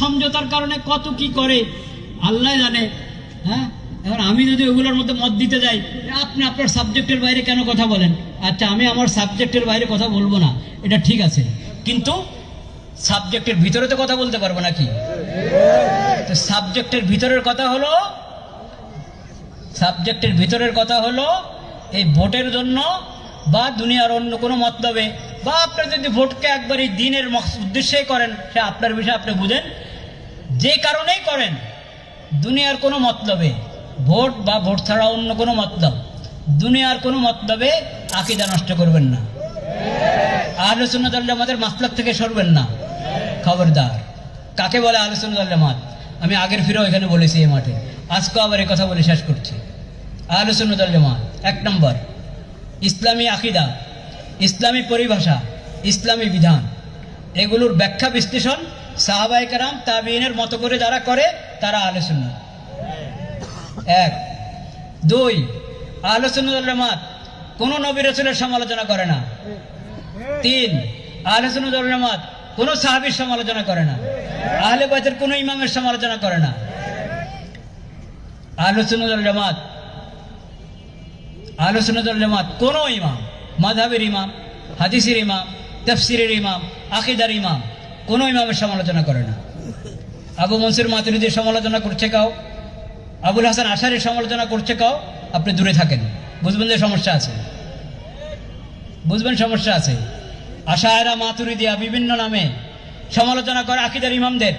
সমঝোতার কারণে কত কি করে? আল্লাহ জানে। হ্যাঁ? এবার আমি যদি ওগুলোর মধ্যে মত দিতে যাই, আপনি আপনার সাবজেক্টের বাইরে কেন কথা বলেন? আচ্ছা আমি আমার সাবজেক্টের বাইরে কথা বলব না, এটা ঠিক আছে। কিন্তু সাবজেক্টের ভিতরে তো কথা বলতে পারব নাকি? তো সাবজেক্টের ভিতরের কথা হলো, সাবজেক্টের ভিতরের কথা হলো, এই ভোটের জন্য বা দুনিয়ার অন্য কোনো মতলবে বা আপনার যদি ভোটকে একবার এই দিনের উদ্দেশ্যেই করেন, সে আপনার বিষয়ে আপনি বুঝেন? যে কারণেই করেন, দুনিয়ার কোনো মতলবে ভোট বা ভোট ছাড়া অন্য কোনো মতলব, দুনিয়ার কোনো মতলবে আকিদা নষ্ট করবেন না। দল আমাদের মাসলাক থেকে সরবেন না। খবরদার। কাকে বলে আলোচনা দল জামাত? আমি আগের ফিরেও এখানে বলেছি এই মাঠে। আজকেও আবার এই কথা বলে শেষ করছি। আলোচনা দল জামাত, এক নম্বর, ইসলামী আকিদা। ইসলামী পরিভাষা, ইসলামী বিধান। এগুলোর ব্যাখ্যা বিশ্লেষণ সাহাবাই কারাম তাবিনের মতো করে যারা করে, তারা আলোচনা এক। দুই। আলোচনা দল জামাত কোনো নবী রসুলের সমালোচনা করে না। তিন। জামাত কোন সাহাবীর সমালোচনা করে না। আহলে বাইতের কোন ইমামের সমালোচনা করে না। আহলে সুন্নাত কোন ইমাম মাযহাবের ইমাম, হাদিসের ইমাম, তাফসীরের ইমাম, আকীদার ইমাম, কোন ইমামের সমালোচনা করে না। আবু মনসুর মাতুরিদির সমালোচনা করছে কাও, আবুল হাসান আশারের সমালোচনা করছে কাও, আপনি দূরে থাকেন। বুঝবেন যে সমস্যা আছে। বুঝবেন সমস্যা আছে। আশায়রা মাতুরি দিয়া বিভিন্ন নামে সমালোচনা করে আকিদার ইমামদের।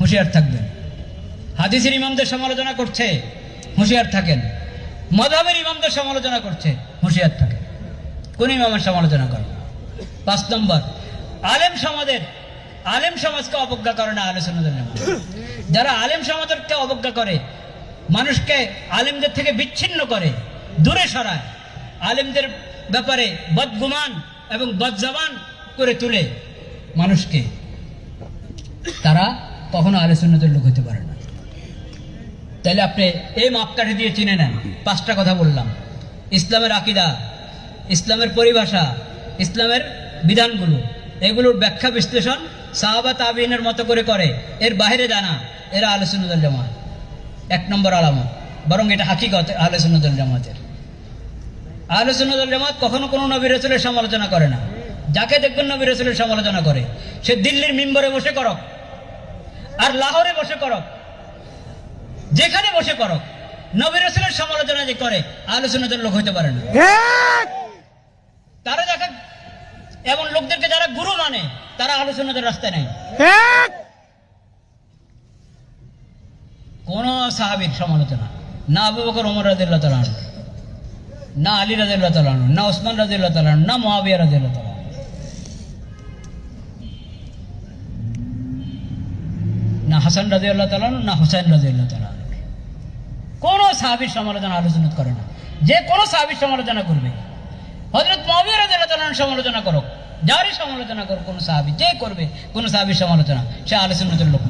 হুঁশিয়ার থাকবেন। হাদিসের ইমামদের সমালোচনা করছে, হুঁশিয়ার থাকেন। মধাবের ইমামদের সমালোচনা করছে। হুঁশিয়ার থাকেন কোন ইমামের সমালোচনা করে পাঁচ নম্বর, আলেম সমাজের, আলেম সমাজকে অবজ্ঞা করে না আলোচনা যারা আলেম সমাজকে অবজ্ঞা করে, মানুষকে আলেমদের থেকে বিচ্ছিন্ন করে, দূরে সরায়, আলেমদের ব্যাপারে বদগুমান এবং বদজবান করে তুলে মানুষকে, তারা কখনো আলোচনাদের লোক হতে পারে না। তাহলে আপনি এই মাপকাঠি দিয়ে চিনে নেন। পাঁচটা কথা বললাম। ইসলামের আকিদা, ইসলামের পরিভাষা, ইসলামের বিধানগুলো, এগুলোর ব্যাখ্যা বিশ্লেষণ সাহাবা তাবিনের মতো করে করে। এর বাইরে জানা, এরা আলোচনাদল জামাত। এক নম্বর আলামত, বরং এটা হাকিকত আলোচনাদল জামাতের। আলোচনাদল জামাত কখনো কোনো নবী রসুলের সমালোচনা করে না। যাকে দেখবেন নবী রসুলের সমালোচনা করে। সে দিল্লির মিম্বরে বসে করক, আর লাহোরে বসে করক, যেখানে বসে করো নবী রসুলের সমালোচনা যে করে আলোচনাদের লোক হইতে পারে না। তারা দেখে এমন লোকদেরকে যারা গুরু মানে তারা আলোচনাদের রাস্তায় নেই। কোন সাহাবির সমালোচনা না আবু বকর ওমর রাজিল্লাহ তালান না আলী রাজিল্লাহ তালান না ওসমান রাজিল্লাহ তালান না মহাবিয়া রাজিল্লাহ তালান না হাসান রাজি আল্লাহ তালান না হুসাইন রাজি আল্লাহ তালান কোন সাহাবির সমালোচনা আলোচনা করে না। যে কোনো সাহাবির সমালোচনা করবে। হজরত আল্লাহ সমালোচনা করো যারই সমালোচনা করো কোনো সাহাবি, যে করবে, কোন সাহাবির সমালোচনা, সে আলোচনা লোক